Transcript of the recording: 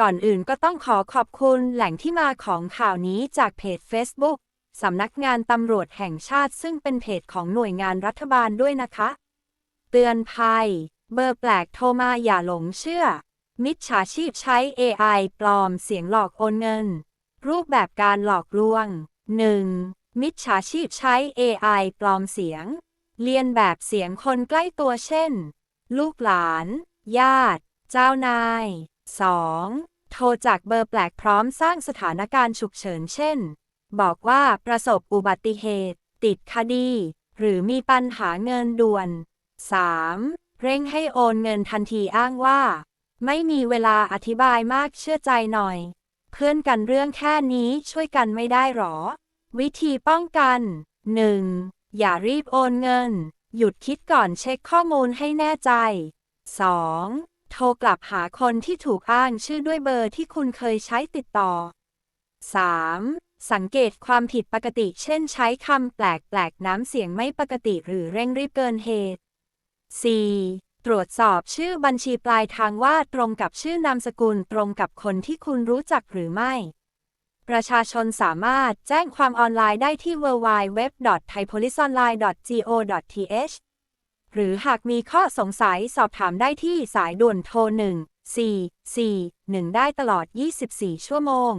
ก่อนอื่นก็ต้องขอขอบคุณแหล่งที่มาของข่าวนี้จากเพจ Facebook สำนักงานตำรวจแห่งชาติซึ่งเป็นเพจของหน่วยงานรัฐบาลด้วยนะคะ เตือนภัย เบอร์แปลกโทรมาอย่าหลงเชื่อ มิจฉาชีพใช้ AI ปลอมเสียงหลอกโอนเงิน รูปแบบการหลอกลวง 1. มิจฉาชีพใช้ AI ปลอมเสียง เลียนแบบเสียงคนใกล้ตัวเช่น ลูกหลาน ญาติ เจ้านาย 2. โทรจากเบอร์แปลกพร้อมสร้างสถานการณ์ฉุกเฉินเช่น บอกว่าประสบอุบัติเหตุ ติดคดี หรือมีปัญหาเงินด่วน 3. เร่งให้โอนเงินทันทีอ้างว่า ไม่มีเวลาอธิบายมากเชื่อใจหน่อย เพื่อนกันเรื่องแค่นี้ช่วยกันไม่ได้หรอ วิธีป้องกัน 1. อย่ารีบโอนเงิน หยุดคิดก่อนเช็คข้อมูลให้แน่ใจ 2. โทรกลับหาคนที่ถูกอ้างชื่อด้วยเบอร์ที่คุณเคยใช้ติดต่อ 3. สังเกตความผิดปกติ เช่นใช้คำแปลกๆ น้ำเสียงไม่ปกติหรือเร่งรีบเกินเหตุ 4. ตรวจสอบชื่อบัญชีปลายทางว่าตรงกับชื่อนามสกุลตรงกับคนที่คุณรู้จักหรือไม่ ประชาชนสามารถแจ้งความออนไลน์ได้ที่ www.thaipoliceonline.go.th หรือหากมีข้อสงสัยสอบถามได้ที่สายด่วนโทร 1 4 4 1 ได้ตลอด 24 ชั่วโมง